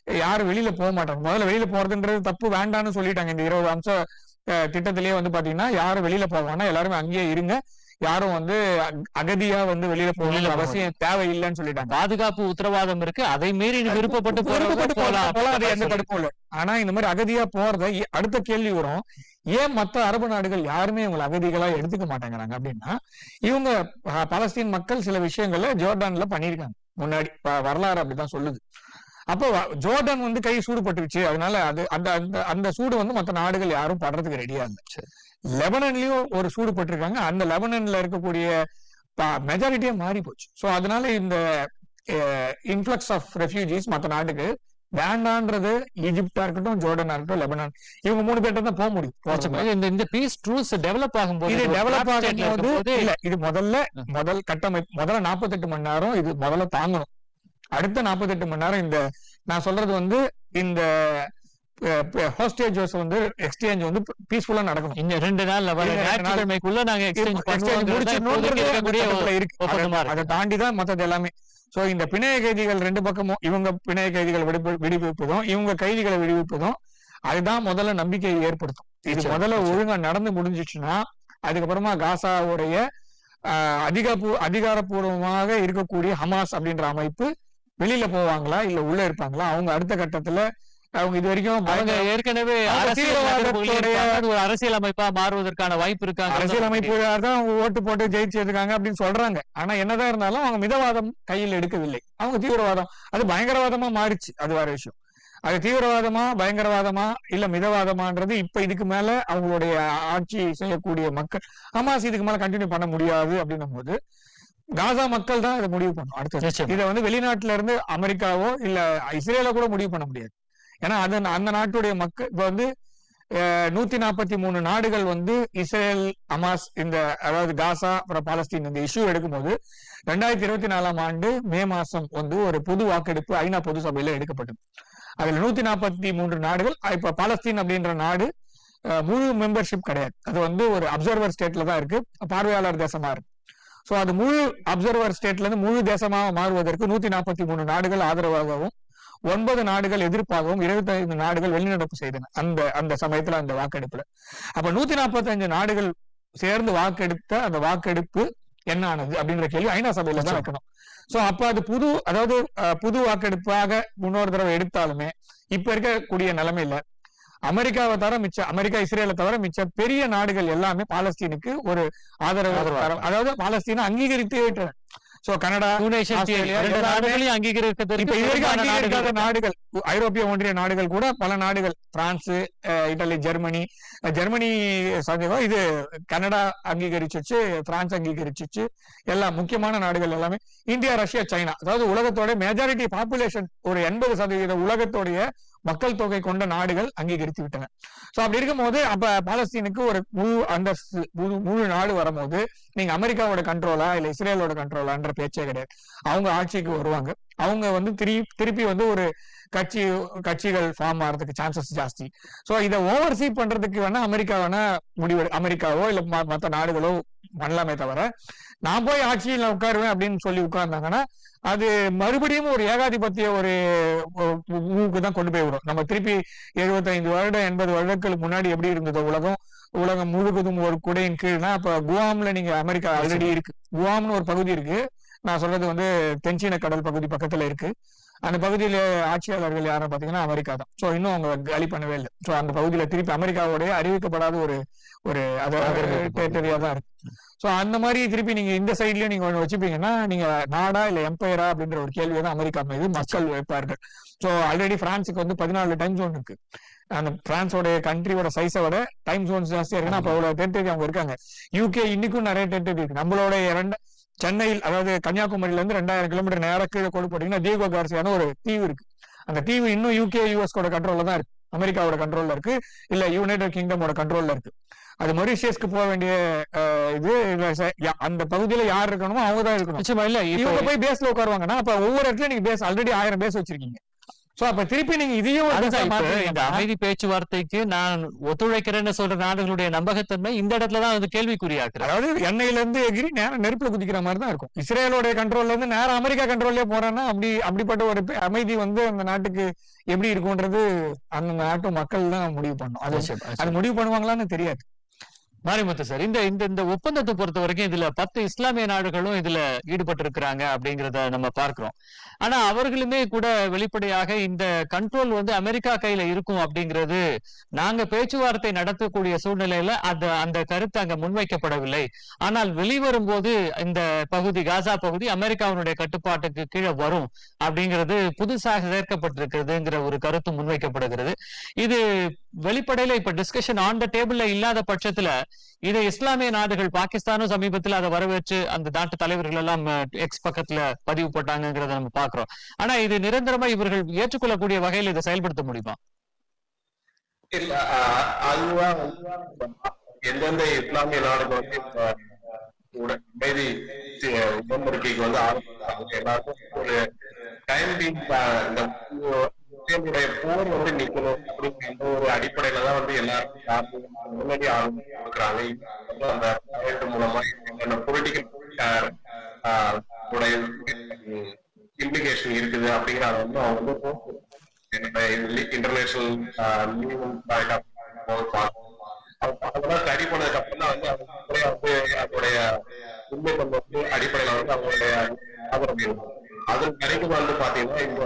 யாரும் வெளியில போக மாட்டாங்க? முதல்ல வெளியில போறதுன்றது தப்பு வேண்டாம்னு சொல்லிட்டாங்க. இந்த இருபது அம்ச திட்டத்திலேயே வந்து பாத்தீங்கன்னா யாரும் வெளியில போக வேணாம். எல்லாருமே அங்கேயே இருங்க. யாரும் வந்து அக- அகதியா வந்து வெளியில வெளியில போகணும்னு போக அவசியம் தேவையில்லைன்னு சொல்லிட்டாங்க. பாதுகாப்பு உத்தரவாதம் இருக்கு. அதை மீறி விருப்பப்பட்டு போலாம் போலாம், அது எந்த தடுப்பும் இல்லை. ஆனா இந்த மாதிரி அகதியா போறத அடுத்த கேள்வி வரும். ஏன் மத்த அரபு நாடுகள் யாருமே இவங்களை அகதிகளா எடுத்துக்க மாட்டேங்கிறாங்க அப்படின்னா இவங்க பலஸ்தீன் மக்கள் சில விஷயங்களை ஜோர்டான்ல பண்ணியிருக்காங்க. முன்னாடி வரலாறு அப்படிதான் சொல்லுது. அப்போ ஜோர்டான் வந்து கை சூடு பட்டுருச்சு அதனால அது அந்த அந்த அந்த சூடு வந்து மத்த நாடுகள் யாரும் படுறதுக்கு ரெடியா சரி. லெபனன்லயும் ஒரு சூடு பட்டிருக்காங்க. அந்த லெபனன்ல இருக்கக்கூடிய மெஜாரிட்டியே மாறி போச்சு சோ அதனால இந்த இன்ஃபிளக்ஸ் ஆஃப் ரெஃப்யூஜிஸ் மத்த நாட்டுக்கு வேண்டான்றது ஈஜிப்டா இருக்கட்டும் ஜோர்டனா இருக்கட்டும் லெபனான். இவங்க மூணு பேர்ட்ட தான் போக முடியும். இந்த இந்த பீஸ் ட்ரூஸ் டெவலப் ஆகும்போது இது டெவலப் ஆகும்போது இல்ல இது முதல்ல. முதல் கட்டமைப்பு முதல்ல 48 மணி நேரம் இது முதல்ல தாங்கணும். அடுத்த 48 மணி நேரம் இந்த நான் சொல்றது வந்து இந்த ஹோஸ்டேஜஸ் வந்து எக்ஸ்சேஞ்ச் வந்து பீஸ்ஃபுல்லா நடக்கணும். இன்னும் ரெண்டு நாள்ல வர நாள். ஞாயிற்றுக்கிழமைக்குள்ள நாங்க எக்ஸ்சேஞ்ச் அதை- அதை தாண்டி தான் மத்தது எல்லாமே. சோ இந்த பிணைய கைதிகள் ரெண்டு பக்கமும் இவங்க பிணைய கைதிகள் விடுவிப்பதும் இவங்க கைதிகளை விடுவிப்பதும் அதுதான் முதல்ல நம்பிக்கையை ஏற்படுத்தும் இது முதல்ல. ஒழுங்கா நடந்து முடிஞ்சிச்சுன்னா அதுக்கப்புறமா காசாவுடைய ஆஹ், அதிகாபூ அதிகாரப்பூர்வமாக இருக்கக்கூடிய ஹமாஸ் அப்படின்ற அமைப்பு வெளியில போவாங்களா இல்ல உள்ள இருப்பாங்களா அவங்க அடுத்த கட்டத்துல அவங்க இது வரைக்கும் அவங்க ஏற்கனவே ஒரு அரசியல் அமைப்பா மாறுவதற்கான வாய்ப்பு இருக்காங்க. அரசியல் அமைப்பு தான் அவங்க ஓட்டு போட்டு ஜெயிச்சிருக்காங்க அப்படின்னு சொல்றாங்க. ஆனா என்னதான் இருந்தாலும் அவங்க மிதவாதம் கையில் எடுக்கவில்லை. அவங்க தீவிரவாதம். அது பயங்கரவாதமா மாறிச்சு. அது வேற விஷயம். அது தீவிரவாதமா பயங்கரவாதமா இல்ல மிதவாதமான்றது இப்ப இதுக்கு மேல அவங்களுடைய ஆட்சி செய்யக்கூடிய மக்கள் ஹமாஸ் இதுக்கு மேல கண்டினியூ பண்ண முடியாது அப்படின்னும் போது காசா மக்கள் தான் இதை முடிவு பண்ணும். நிச்சயம். இதை வந்து வெளிநாட்டுல இருந்து அமெரிக்காவோ இல்ல இஸ்ரேல கூட முடிவு பண்ண முடியாது. ஏன்னா அது அந்த நாட்டுடைய மக்கள் இப்ப வந்து நூத்தி நாற்பத்தி மூணு நாடுகள் வந்து இஸ்ரேல் அமாஸ் இந்த அதாவது காசா அப்புறம் பாலஸ்தீன் இந்த இஷ்யூ எடுக்கும்போது ரெண்டாயிரத்தி இருபத்தி நாலாம் ஆண்டு மே மாசம் வந்து ஒரு பொது வாக்கெடுப்பு ஐநா பொது சபையில எடுக்கப்பட்டது. அதுல நூத்தி நாற்பத்தி மூன்று நாடுகள் இப்ப பாலஸ்தீன் அப்படின்ற நாடு முழு மெம்பர்ஷிப் கிடையாது. அது வந்து ஒரு அப்சர்வர் ஸ்டேட்ல தான் இருக்கு. பார்வையாளர் தேசமா இருக்கு. சோ அது முழு அப்சர்வர் ஸ்டேட்ல இருந்து முழு தேசமாக மாறுவதற்கு நூத்தி நாற்பத்தி மூணு நாடுகள் ஆதரவாகவும் ஒன்பது நாடுகள் எதிர்ப்பாகவும் இருபத்தைந்து நாடுகள் வெளிநடப்பு செய்தன. அந்த அந்த சமயத்துல அந்த வாக்கெடுப்புல. அப்ப நூத்தி நாற்பத்தஞ்சு நாடுகள் சேர்ந்து வாக்கெடுத்த அந்த வாக்கெடுப்பு என்ன ஆனது அப்படின்ற கேள்வி ஐநா சபையில தான் வைக்கணும். சோ அப்ப அது புது அதாவது புது வாக்கெடுப்பாக முன்னொரு தடவை எடுத்தாலுமே இப்ப இருக்கக்கூடிய நிலைமையில அமெரிக்காவை தவிர மிச்ச அமெரிக்கா இஸ்ரேலை தவிர மிச்ச பெரிய நாடுகள் எல்லாமே பாலஸ்தீனுக்கு ஒரு ஆதரவு ஆதரவா தர- அதாவது பாலஸ்தீனை அங்கீகரித்து சோ கனடா அங்கீகரிக்காத நாடுகள். ஐரோப்பிய ஒன்றிய நாடுகள் கூட பல நாடுகள். France Italy Germany. ஜெர்மனி இது கனடா அங்கீகரிச்சிச்சு பிரான்ஸ் அங்கீகரிச்சிச்சு. எல்லா முக்கியமான நாடுகள் எல்லாமே இந்தியா ரஷ்யா சைனா. அதாவது உலகத்தோட மெஜாரிட்டி பாப்புலேஷன் ஒரு எண்பது சதவீத உலகத்தோடைய மக்கள் தொகை கொண்ட நாடுகள் அங்கீகரித்து விட்டன. சோ அப்படி இருக்கும்போது அப்ப பாலஸ்தீனுக்கு ஒரு முழு அந்தஸ்து முழு முழு நாடு வரும்போது நீங்க அமெரிக்காவோட கண்ட்ரோலா இல்ல இஸ்ரேலோட கண்ட்ரோலான்ற பேச்சே கிடையாது. அவங்க ஆட்சிக்கு வருவாங்க. அவங்க வந்து திருப்பி திருப்பி வந்து ஒரு கட்சி கட்சிகள் ஃபார்ம் ஆகிறதுக்கு சான்சஸ் ஜாஸ்தி. சோ இதை ஓவர்சீ பண்றதுக்கு வேணா அமெரிக்கா வேணா முடிவு அமெரிக்காவோ இல்ல ம- மத்த நாடுகளோ பண்ணலாமே தவிர நான் போய் ஆட்சியில் உட்காருவேன் அப்படின்னு சொல்லி உட்கார்ந்தாங்கன்னா அது மறுபடியும் ஒரு ஏகாதிபத்திய ஒரு மூவுக்கு தான் கொண்டு போய் விடும். நம்ம திருப்பி எழுபத்தைந்து வருடம் எண்பது வருடங்களுக்கு முன்னாடி எப்படி இருந்ததோ? உலகம் உலகம் முழுவதும் ஒரு குடையின் கீழ்னா அப்ப குவாம்ல நீங்க அமெரிக்கா ஆல்ரெடி இருக்கு. குவாம்னு ஒரு பகுதி இருக்கு. நான் சொல்றது வந்து தென்சீன கடல் பகுதி பக்கத்துல இருக்கு. அந்த பகுதியில ஆட்சியாளர்கள் யாரும் பாத்தீங்கன்னா அமெரிக்கா தான். சோ இன்னும் அவங்க காலி பண்ணவே இல்லை. சோ அந்த பகுதியில திருப்பி அமெரிக்காவுடைய அறிவிக்கப்படாத ஒரு ஒரு டெரிட்டரியா தான் இருக்கு. சோ அந்த மாதிரி திருப்பி நீங்க இந்த சைட்லயும் நீங்க ஒண்ணு வச்சுப்பீங்கன்னா நீங்க நாடா இல்ல எம்பையரா அப்படின்ற ஒரு கேள்வியை தான் அமெரிக்கா மீது மக்கள் வைப்பார்கள். சோ ஆல்ரெடி பிரான்ஸுக்கு வந்து பதினாலு டைம் ஜோன் இருக்கு. அந்த பிரான்ஸோட கண்ட்ரியோட சைஸை விட டைம் ஜோன்ஸ் ஜாஸ்தியா இருக்குன்னா அப்ப அவ்வளவு டெரிட்டரி அவங்க இருக்காங்க. யூகே இன்னைக்கும் நிறைய டெரிட்டரி இருக்கு. நம்மளோட இரண்டு சென்னையில் அதாவது கன்னியாகுமரியில இருந்து ரெண்டாயிரம் கிலோமீட்டர் நேர கீழே கொண்டு போட்டீங்கன்னா தீபோ கார்சியான ஒரு தீவு இருக்கு. அந்த தீவு இன்னும் யூகே யூஎஸ்கோட கண்ட்ரோல்ல தான் இருக்கு. அமெரிக்காவோட கண்ட்ரோல்ல இருக்கு. இல்ல யுனைடெட் கிங்டமோட கண்ட்ரோல்ல இருக்கு. அது மொரிஷியஸ்க்கு போக வேண்டிய இது அந்த பகுதியில யார் இருக்கணுமோ அவங்க தான் இருக்கணும். நிச்சயமா இல்ல இவங்க போய் பேஸ்ல உட்காருவாங்கன்னா அப்ப ஒவ்வொரு இடத்துல நீங்க பேஸ் ஆல்ரெடி ஆயிரம் பேஸ் வச்சிருக்கீங்க. சோ அப்ப திருப்பி நீங்க இதையும் இந்த அமைதி பேச்சுவார்த்தைக்கு நான் ஒத்துழைக்கிறேன்னு சொல்ற நாடுகளுடைய நம்பகத்தன்மை இந்த இடத்துல தான் அது கேள்விக்குறியாக்குறேன் அதாவது எண்ணெயில இருந்து எகிரி நேரம் நெருப்புல குதிக்கிற மாதிரி தான் இருக்கும். இஸ்ரேலோட கண்ட்ரோல்ல இருந்து நேரம் அமெரிக்கா கண்ட்ரோல்லே போறேன்னா அப்படி அப்படிப்பட்ட ஒரு அமைதி வந்து அந்த நாட்டுக்கு எப்படி இருக்கும்ன்றது அந்த நாட்டு மக்கள் தான் முடிவு பண்ணும். அது அது முடிவு பண்ணுவாங்களான்னு தெரியாது. மாரிமுத்து சார் இந்த இந்த இந்த ஒப்பந்தத்தை பொறுத்த வரைக்கும் இதுல பத்து இஸ்லாமிய நாடுகளும் இதுல ஈடுபட்டு இருக்கிறாங்க அப்படிங்கறத நம்ம பார்க்கிறோம். ஆனா அவர்களுமே கூட வெளிப்படையாக இந்த கண்ட்ரோல் வந்து அமெரிக்கா கையில இருக்கும் அப்படிங்கிறது நாங்க பேச்சுவார்த்தை நடத்தக்கூடிய சூழ்நிலையில அந்த அந்த கருத்து அங்க முன்வைக்கப்படவில்லை. ஆனால் வெளிவரும் போது இந்த பகுதி காசா பகுதி அமெரிக்காவினுடைய கட்டுப்பாட்டுக்கு கீழே வரும் அப்படிங்கிறது புதுசாக சேர்க்கப்பட்டிருக்கிறதுங்கிற ஒரு கருத்து முன்வைக்கப்படுகிறது. இது வெளிப்படையில இப்ப டிஸ்கஷன் ஆன் த டேபிள்ல இல்லாத பட்சத்துல இதை இஸ்லாமிய நாடுகள் பாகிஸ்தானும் சமீபத்தில் அதை வரவேற்று அந்த நாட்டு தலைவர்கள் எல்லாம் எக்ஸ் பக்கத்துல பதிவு போட்டாங்கிறத நம்ம பாக்குறோம் ஆனா இது நிரந்தரமா இவர்கள் ஏற்றுக்கொள்ளக்கூடிய வகையில் இதை செயல்படுத்த முடியுமா? இல்ல அதுதான் எந்தெந்த இஸ்லாமிய நாடுகள் வந்து அமைதி உடன்படிக்கைக்கு வந்து ஆரம்பிச்சாங்க எல்லாருக்கும் ஒரு டைம் பீங் என்னுடைய இஸ்ரேலுடைய போர் வந்து நிக்கணும் அப்படின்னு எந்த ஒரு அடிப்படையில தான் வந்து எல்லாருக்கும் முன்னாடி ஆரம்பி கொடுக்குறாங்க. இப்ப அந்த தலையீட்டு மூலமா என்னென்ன பொலிட்டிக்கல் உடைய இம்ப்ளிகேஷன் இருக்குது அப்படிங்கிறத வந்து அவங்க வந்து என்னுடைய இன்டர்நேஷனல் லீகல் பாயிண்ட் ஆஃப் அதெல்லாம் சரி பண்ணதுக்கு அப்புறம் தான் வந்து அவங்க வந்து அதோடைய உண்மை கொண்டு வந்து அடிப்படையில வந்து அவங்களுடைய ஆதரவு இருக்கும் அதன் வந்து பாத்தீங்கன்னா இந்த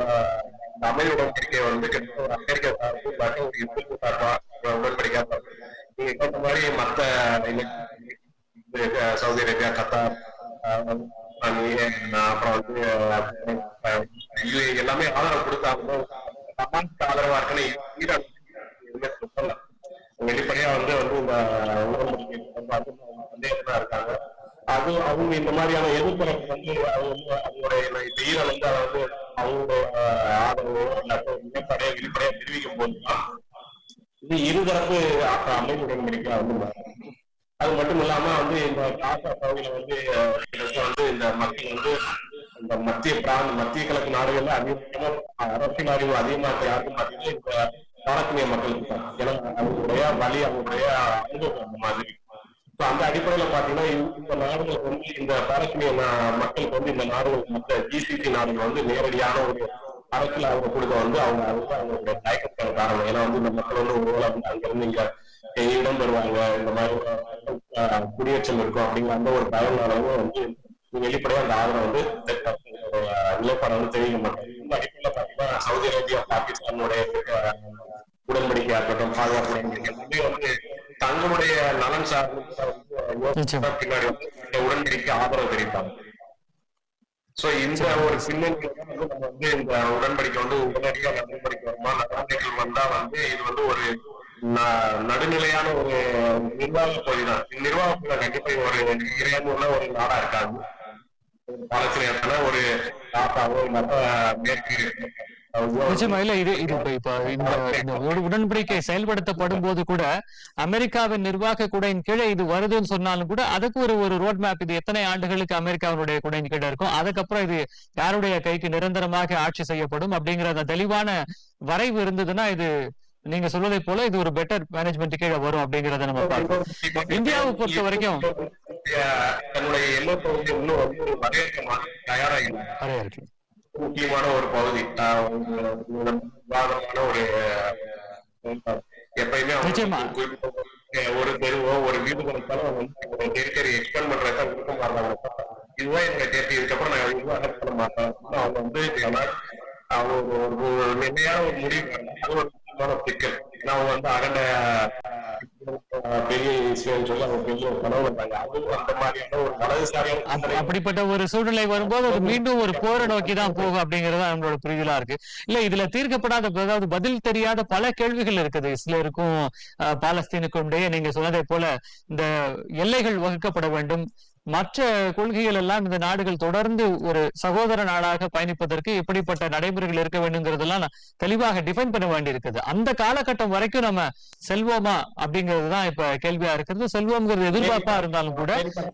தமிழ் உடன்படிக்கை வந்து கிட்டத்தட்ட ஒரு அமெரிக்க சார்பு இல்லாட்டி ஒரு இந்துக்கு சார்பா உடன்படிக்கா உடன்படிக்கை நீங்க கேட்ட மாதிரி மத்த சவுதி அரேபியா கத்தார் அப்புறம் வந்து அஹ், எல்லாமே ஆதரவு கொடுத்தாங்க சமாளிக்க ஆதரவா இருக்குன்னு ஈரான் எதுவுமே சொல்லல வெளிப்படையா வந்து வந்து இந்த உடன்படிக்கை வந்து சந்தேகமா இருக்காங்க அது அவங்க இந்த மாதிரியான எதிர்ப்புறப்பு வந்து அவங்க வந்து அவங்களுடைய இந்த வந்து அதாவது அவங்களுடைய ஆதரவோ இல்லாட்டி வெளிப்படையா வெளிப்படையா தெரிவிக்கும் போதுதான் இது இருதரப்பு அமைப்பு அமைதி வந்து அது மட்டும் இல்லாம வந்து இந்த காசா பகுதியில வந்து வந்து இந்த மக்கள் வந்து இந்த மத்திய பிராந்த மத்திய கிழக்கு நாடுகள்ல அதிகமா அரசியல் அறிவு அதிகமா இருக்க யாருக்கும் பாத்தீங்கன்னா இந்த பாலஸ்தீனிய மக்களுக்கு தான். ஏன்னா அவங்களுடைய வழி அவங்களுடைய அனுபவம் அந்த மாதிரி. ஸோ அந்த அடிப்படையில பாத்தீங்கன்னா இந்த- இந்த வந்து இந்த பாலஸ்தீனிய மக்களுக்கு வந்து இந்த நாடுகள் மற்ற ஜிசிசி நாடுகள் வந்து நேரடியான ஒரு அரசியல் அவங்க கொடுக்க வந்து அவங்க அதுக்கு அவங்களுடைய தயக்கத்துக்கான காரணம். ஏன்னா வந்து இந்த மக்கள் வந்து ஒருவேளை வந்து அங்கிருந்து இங்க இடம் பெறுவாங்க இந்த மாதிரி குடியேற்றம் இருக்கும் அப்படிங்கிற அந்த ஒரு பயனாளவும் வந்து வெளிப்படையா அந்த ஆதரவு வந்து நிலைப்பாடு வந்து தெரிவிக்க மாட்டாங்க இந்த அடிப்படையில பாத்தீங்கன்னா சவுதி அரேபியா பாகிஸ்தானுடைய உடன்படிக்கையா இருக்கட்டும் பாதுகாப்பு எல்லாமே வந்து தங்களுடைய நலன் சார்ந்து. பின்னாடி உடன்படிக்கை ஆதரவு தெரிவிப்பாங்க. சோ இந்த ஒரு தான் வந்து நம்ம வந்து இந்த உடன்படிக்கை வந்து உடனடியா நடைமுறைக்கு வருமா? நடவடிக்கைகள் வந்தா வந்து இது வந்து ஒரு நடுநிலையான ஒரு நிர்வாக பகுதி தான். நிர்வாக பகுதி கண்டிப்பா ஒரு இறையாண்மையுள்ள ஒரு நாடா இருக்காது. பாலஸ்தீனியத்தான ஒரு நாட்டாவோ மற்ற மேற்கு நிச்சயமா இல்ல இது இது இப்ப இந்த இந்த உட- உடன்படிக்கை செயல்படுத்தப்படும் போது கூட அமெரிக்காவின் நிர்வாக குடையின் கீழே இது வருதுன்னு சொன்னாலும் கூட அதுக்கு ஒரு ஒரு ரோட் மேப் இது எத்தனை ஆண்டுகளுக்கு அமெரிக்காவினுடைய குடையின் கீழே இருக்கும்? அதுக்கப்புறம் இது யாருடைய கைக்கு நிரந்தரமாக ஆட்சி செய்யப்படும் அப்படிங்கிற தெளிவான வரைவு இருந்ததுன்னா இது நீங்க சொல்வதை போல இது ஒரு பெட்டர் மேனேஜ்மெண்ட் கீழே வரும் அப்படிங்கறத நம்ம பார்க்கலாம் இந்தியாவை பொறுத்த வரைக்கும் தன்னுடைய எல்லை பகுதி இன்னும் தயாரா இருக்கு முக்கியமான ஒரு பகுதி. விவாதமான ஒரு எப்பயுமே ஒரு தெருவோ ஒரு வீடு கொடுத்தாலும் அவங்க டெரிட்டரி எக்ஸ்பேண்ட் பண்றதா விரும்ப மாட்டாங்க இதுதான் என்னோட டெரிட்டரி இதுக்கப்புறம் நான் இதுவும் அடக்க பண்ண மாட்டேன் அவங்க வந்து அவங்க ஒரு ஒரு நிலையான ஒரு முடிவு சிக்கல் ஏன்னா அவங்க வந்து அகண்ட பெரிய விஷயம் சொல்லி அவங்க பெரிய கனவு வந்தாங்க அது அந்த மாதிரியான ஒரு சிந்தனை. அப்படிப்பட்ட ஒரு சூழ்நிலை வரும்போது அது மீண்டும் ஒரு போரை நோக்கி தான் போகும் அப்படிங்கறது நம்மளோட புரிதலா இருக்கு. இல்ல இதுல தீர்க்கப்படாத அதாவது பதில் தெரியாத பல கேள்விகள் இருக்குது. இஸ்ரேலுக்கும் பாலஸ்தீனுக்கும் இடையே நீங்க சொன்னதை போல இந்த எல்லைகள் வகுக்கப்பட வேண்டும். மற்ற கொள்கைகள் எல்லாம் இந்த நாடுகள் தொடர்ந்து ஒரு சகோதர நாடாக பயணிப்பதற்கு எப்படிப்பட்ட நடைமுறைகள் இருக்க வேண்டுங்கிறதெல்லாம் தெளிவாக டிஃபைன் பண்ண வேண்டியிருக்குது. அந்த காலகட்டம் வரைக்கும் நம்ம செல்வோமா அப்படிங்கிறது தான் இப்ப கேள்வியா இருக்கிறது. செல்வோம்ங்கிறது எதிர்பார்ப்பா இருந்தாலும் கூட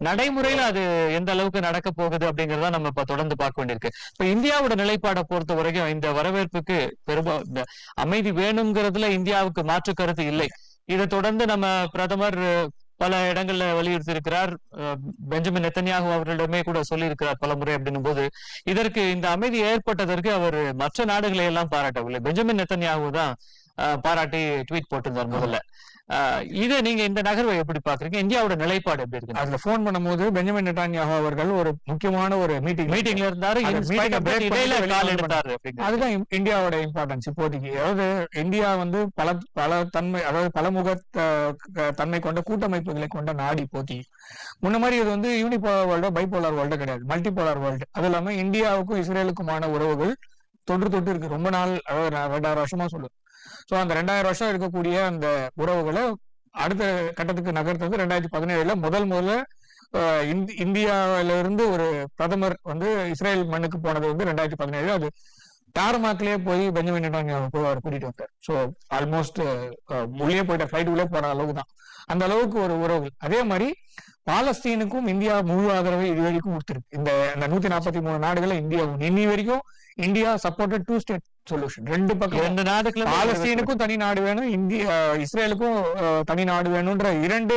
நடைமுறையில அது எந்த அளவுக்கு நடக்க போகுது அப்படிங்கறத நம்ம இப்ப தொடர்ந்து பார்க்க வேண்டியிருக்கு. இப்ப இந்தியாவோட நிலைப்பாடை பொறுத்த வரைக்கும் இந்த வரவேற்புக்கு பெரும்பா இந்த அமைதி வேணுங்கிறதுல இந்தியாவுக்கு மாற்று கருத்து இல்லை. இதை தொடர்ந்து நம்ம பிரதமர் பல இடங்கள்ல வலியுறுத்தி இருக்கிறார் அஹ், பெஞ்சமின் நெத்தன்யாகு அவர்களிடமே கூட சொல்லியிருக்கிறார் பல முறை அப்படின்னும் போது இதற்கு இந்த அமைதி ஏற்பட்டதற்கு அவர் மற்ற நாடுகளை எல்லாம் பாராட்டவில்லை. பெஞ்சமின் நெத்தன்யாகு தான் பாராட்டி ட்வீட் போட்டிருந்தார் முதல்ல. இதை நீங்க இந்த நகர்வை எப்படி பாக்குறீங்க இந்தியாவோட நிலைப்பாடு எப்படி இருக்கு அதுல போன் பண்ணும்போது பெஞ்சமின் நெட்டான்யாகு அவர்கள் ஒரு முக்கியமான ஒரு மீட்டிங் மீட்டிங்ல இருந்தாரு. அதுதான் இந்தியாவோட இம்பார்ட்டன்ஸ் இப்போதைக்கு. அதாவது இந்தியா வந்து பல பல தன்மை அதாவது பலமுக தன்மை கொண்ட கூட்டமைப்புகளை கொண்ட நாடு இப்போதைக்கு. முன்ன மாதிரி இது வந்து யூனிபோலார் வேர்ல்டு பைபோலார் வேர்ல்டு கிடையாது. மல்டிபோலார் வேர்ல்டு அது இல்லாம இந்தியாவுக்கும் இஸ்ரேலுக்குமான உறவுகள் தொன்று தொட்டு இருக்கு. ரொம்ப நாள் அதாவது ரெண்டாயிரம் வருஷமா சொல்லுவேன் சோ அந்த ரெண்டாயிரம் வருஷம் இருக்கக்கூடிய அந்த உறவுகளை அடுத்த கட்டத்துக்கு நகர்த்தது ரெண்டாயிரத்தி பதினேழுல முதல் முதல்ல இந்தியாவில இருந்து ஒரு பிரதமர் வந்து இஸ்ரேல் மண்ணுக்கு போனது வந்து ரெண்டாயிரத்தி பதினேழு. அது டார்மாக்லயே போய் பெஞ்சமின் அவர் கூட்டிட்டு வந்தார். ஸோ ஆல்மோஸ்ட் உள்ளே போயிட்ட ஃபிளைட் உள்ளே போற அளவுக்கு தான். அந்த அளவுக்கு ஒரு உறவு. அதே மாதிரி பாலஸ்தீனுக்கும் இந்தியா முழு ஆதரவை இது வரைக்கும் கொடுத்துருக்கு. இந்த இந்த நூத்தி நாற்பத்தி மூணு நாடுகளை இந்தியா இன்னி வரைக்கும் India supported two state solution ரெண்டு பக்கம் ரெண்டு நாடுகளும் பாலஸ்தீனுக்கும் தனி நாடு வேணும் இந்திய இஸ்ரேலுக்கும் தனி நாடு வேணும்ன்ற இரண்டு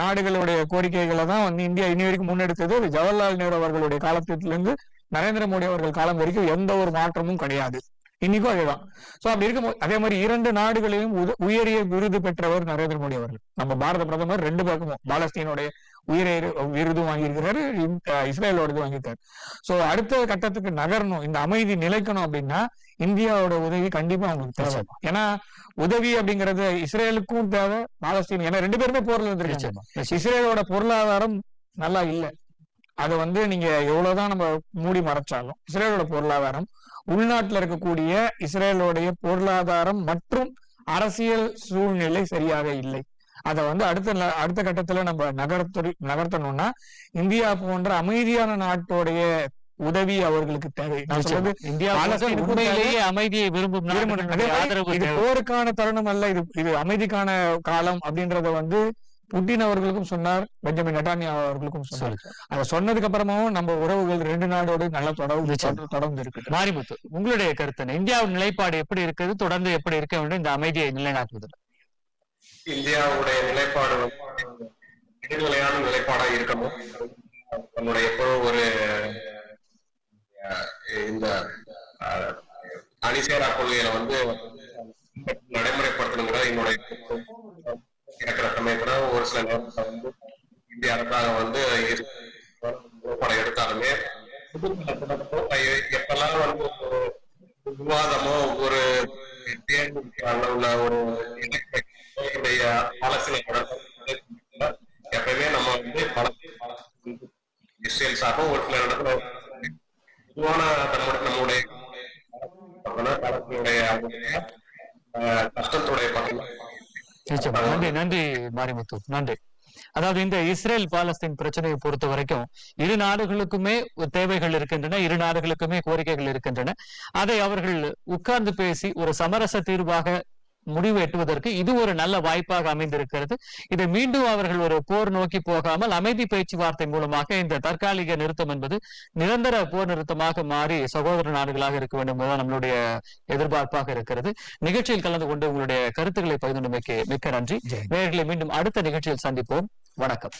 நாடுகளுடைய கோரிக்கைகளை தான் வந்து இந்தியா இனி வரைக்கும் முன்னெடுத்தது. அது ஜவஹர்லால் நேரு அவர்களுடைய காலத்திலிருந்து நரேந்திர மோடி அவர்கள் காலம் வரைக்கும் எந்த ஒரு மாற்றமும் கிடையாது. இன்னைக்கும் அதேதான். சோ அப்படி இருக்கும் அதே மாதிரி இரண்டு நாடுகளையும் உத- உயரிய விருது பெற்றவர் நரேந்திர மோடி அவர்கள். நம்ம பாரத பிரதமர் ரெண்டு பக்கமும் பாலஸ்தீனுடைய உயரிய விருதும் வாங்கியிருக்கிறாரு இந்- அஹ், இஸ்ரேலோட வாங்கியிருக்காரு. சோ அடுத்த கட்டத்துக்கு நகரணும் இந்த அமைதி நிலைக்கணும் அப்படின்னா இந்தியாவோட உதவி கண்டிப்பா அவங்களுக்கு தேவை. ஏன்னா உதவி அப்படிங்கிறது இஸ்ரேலுக்கும் தேவை பாலஸ்தீன் ஏன்னா ரெண்டு பேருமே போர்ல இருந்திருக்காங்க. இஸ்ரேலோட பொருளாதாரம் நல்லா இல்ல. அது வந்து நீங்க எவ்வளவுதான் நம்ம மூடி மறைச்சாலும் இஸ்ரேலோட பொருளாதாரம் உள்நாட்டுல இருக்கக்கூடிய இஸ்ரேலோடைய பொருளாதாரம் மற்றும் அரசியல் சூழ்நிலை சரியாக இல்லை. அதை வந்து அடுத்த அடுத்த கட்டத்துல நம்ம நகர்த்த நகர்த்தணும்னா இந்தியா போன்ற அமைதியான நாட்டோடைய உதவி அவர்களுக்கு தேவை. உண்மையிலேயே அமைதியை விரும்பும் இது. போருக்கான தருணம் அல்ல இது இது அமைதிக்கான காலம் அப்படின்றத வந்து புட்டின் அவர்களுக்கும் சொன்னார் பெஞ்சமின் நெட்டானியா அவர்களுக்கும் சொன்னார். அதை சொன்னதுக்கு அப்புறமாவும் நம்ம உறவுகள் ரெண்டு நாடோடு நல்ல தொடர்பு. தொடர்ந்து- தொடர்ந்து இருக்கு மாரிமுத்து உங்களுடைய கருத்து என்ன? இந்தியாவின் நிலைப்பாடு எப்படி இருக்குது தொடர்ந்து எப்படி இருக்க வேண்டும் இந்த அமைதியை நிலைநாட்டுவது இந்தியாவுடைய நிலைப்பாடு நடுநிலையான நிலைப்பாடா இருக்கணும் தன்னுடைய எப்பவும் ஒரு இந்த அணிசேரா கொள்கையில வந்து நடைமுறைப்படுத்தணுங்கிற என்னுடைய இருக்கிற சமயத்துல ஒரு சில நேரத்துல வந்து இந்திய அரசாங்கம் வந்து படம் எடுத்தாலுமே எப்பெல்லாம் வந்து ஒரு விவாதமோ ஒரு தேர்வு ஒரு இலக்கிய பாலஸ்தீன எப்பவுமே நம்ம வந்து பல- இஸ்ரேல் சார்பும் ஒரு சில இடத்துல பொதுவான நம்முடைய நம்முடைய பாலஸ்தீனுடைய கஷ்டத்துடைய பக்கம் நிச்சயமா. நன்றி நன்றி மாரிமுத்து. நன்றி. அதாவது இந்த இஸ்ரேல் பாலஸ்தீன் பிரச்சனையை பொறுத்த வரைக்கும் இரு நாடுகளுக்குமே தேவைகள் இருக்கின்றன இரு நாடுகளுக்குமே கோரிக்கைகள் இருக்கின்றன. அதை அவர்கள் உட்கார்ந்து பேசி ஒரு சமரச தீர்வாக முடிவு எட்டுவதற்கு இது ஒரு நல்ல வாய்ப்பாக அமைந்திருக்கிறது. இதை மீண்டும் அவர்கள் ஒரு போர் நோக்கி போகாமல் அமைதி பேச்சுவார்த்தை மூலமாக இந்த தற்காலிக நிறுத்தம் என்பது நிரந்தர போர் நிறுத்தமாக மாறி சகோதர நாடுகளாக இருக்க வேண்டும் என்பதுதான் நம்மளுடைய எதிர்பார்ப்பாக இருக்கிறது. நிகழ்ச்சியில் கலந்து கொண்டு உங்களுடைய கருத்துக்களை பகிர்ந்தமைக்கு மிக்க நன்றி. நேர்களை மீண்டும் அடுத்த நிகழ்ச்சியில் சந்திப்போம். வணக்கம்.